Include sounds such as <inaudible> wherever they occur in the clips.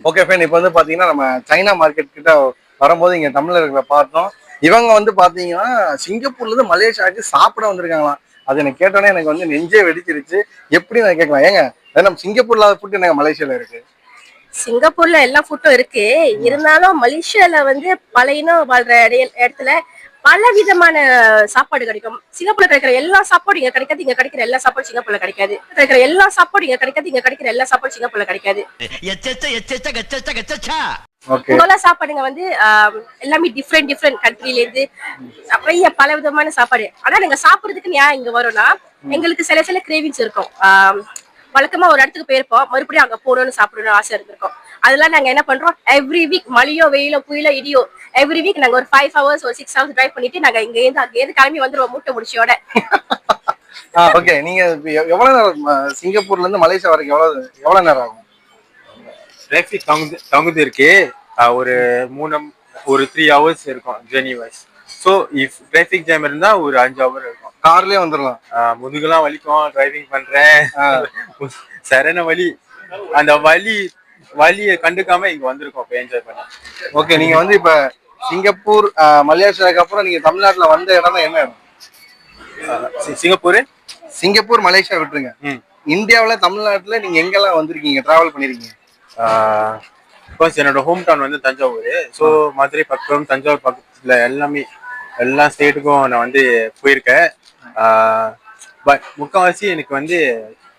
Okay fan இப்போ வந்து பாத்தீங்கன்னா நம்ம சைனா மார்க்கெட் கிட்ட வரும்போது இங்க தமிழர்களை பார்த்தோம். இவங்க வந்து பாத்தீங்கன்னா சிங்கப்பூர்ல இருந்து மலேசியாவுக்கு சாப்பிட வந்திருக்காங்களாம். அது எனக்கு கேட்டோன்னே எனக்கு வந்து நெஞ்சே வெடிச்சிருச்சு. எப்படி நான் கேட்கலாம். ஏங்க அதாவது நம்ம சிங்கப்பூர்ல ஃபுட்டு எனக்கு மலேசியால இருக்கு? சிங்கப்பூர்ல எல்லா ஃபுட்டும் இருக்கு. இருந்தாலும் மலேசியால வந்து பல வாழ்ற இடத்துல பல விதமான சாப்பாடு கிடைக்கும். சிங்கப்பூர்ல கிடைக்கிற எல்லா சாப்பாடும் இங்க கிடைக்காது. இங்க கிடைக்கிற எல்லா சாப்பாடும் சிங்கப்பூர்ல கிடைக்காது. கிடைக்கிற எல்லா சாப்பாடும் இங்க கிடைக்காது. இங்க கிடைக்கிற எல்லா சாப்பாடும் சிங்கப்பூர்ல கிடைக்காது. எச்சச்ச எச்சச்ச கச்சச்ச கச்சச்சா. ஓகே இங்க உள்ள சாப்பாடுங்க வந்து ஆஹ், எல்லாமே டிஃப்ரெண்ட் டிஃப்ரெண்ட் கண்ட்ரில இருந்து நிறைய பல விதமான சாப்பாடு. ஆனா நாங்க சாப்பிடுறதுக்கு ஏன் இங்க வரோம்னா எங்களுக்கு சில சில கிரேவிங்ஸ் இருக்கும். ஆஹ், வழக்கமா ஒரு இடத்துக்கு போயிருப்போம். மறுபடியும் அங்க போகணும்னு சாப்பிடணும்னு ஆசை இருந்திருக்கும். அதெல்லாம் நாங்க என்ன பண்றோம்? எவ்ரி வீக் மழையோ வெயிலோ புயலோ இடியோ எவ்ரி வீக் நாங்க ஒரு ஃபைவ் ஹவர்ஸ் ஒரு சிக்ஸ் ஹவர்ஸ் டிரைவ் பண்ணிட்டு நாங்க இங்க இருந்து அங்க இருந்து கிளம்பி வந்துருவோம் மூட்டை முடிச்சோட. <laughs> ஓகே நீங்க எவ்வளவு நேரம் சிங்கப்பூர்ல இருந்து மலேசியா வரைக்கும் எவ்வளவு எவ்வளவு நேரம் ஆகும்? டிராஃபிக் தங்குது தங்குது இருக்கு. ஒரு மூணு ஒரு த்ரீ ஹவர்ஸ் இருக்கும் journey wise so if traffic jam இருந்தா ஒரு அஞ்சு ஹவர் இருக்கும். கார்லயே வந்துடலாம் ஆஹ் முதுகுலாம் வலிக்கும் டிரைவிங் பண்றேன். <laughs> சரண வலி. அந்த வலி வலியை கண்டுக்காம இங்க வந்திருக்கோம் இப்போ என்ஜாய் பண்ண ஓகே நீங்க வந்து இப்ப சிங்கப்பூர் மலேசியாவுக்கு அப்புறம் நீங்க தமிழ்நாட்டுல வந்த இடம் என்ன இடம்? சிங்கப்பூர்? சிங்கப்பூர் மலேசியா விட்டுருங்க. இந்தியாவுல தமிழ்நாட்டுல நீங்க எங்கெல்லாம் வந்திருக்கீங்க டிராவல் பண்ணிருக்கீங்க? பிகாஸ் என்னோட ஹோம் டவுன் வந்து தஞ்சாவூர். ஸோ மதுரை பக்கம் தஞ்சாவூர் பக்கத்துல எல்லாமே எல்லா ஸ்டேட்டுக்கும் நான் வந்து போயிருக்கேன். பட் முக்கால்வாசி எனக்கு வந்து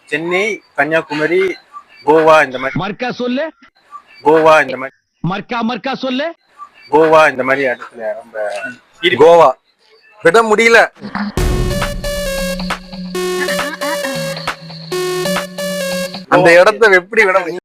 சென்னை கன்னியாகுமரி கோவா இந்த மாதிரி. மர்க்கா சொல்லு. கோவா இந்த மாதிரி. மர்க்கா மர்க்கா சொல்லு. கோவா இந்த மாதிரி இடத்துல ரொம்ப. கோவா. விட முடியல. அந்த இடத்த எப்படி விட முடியும்?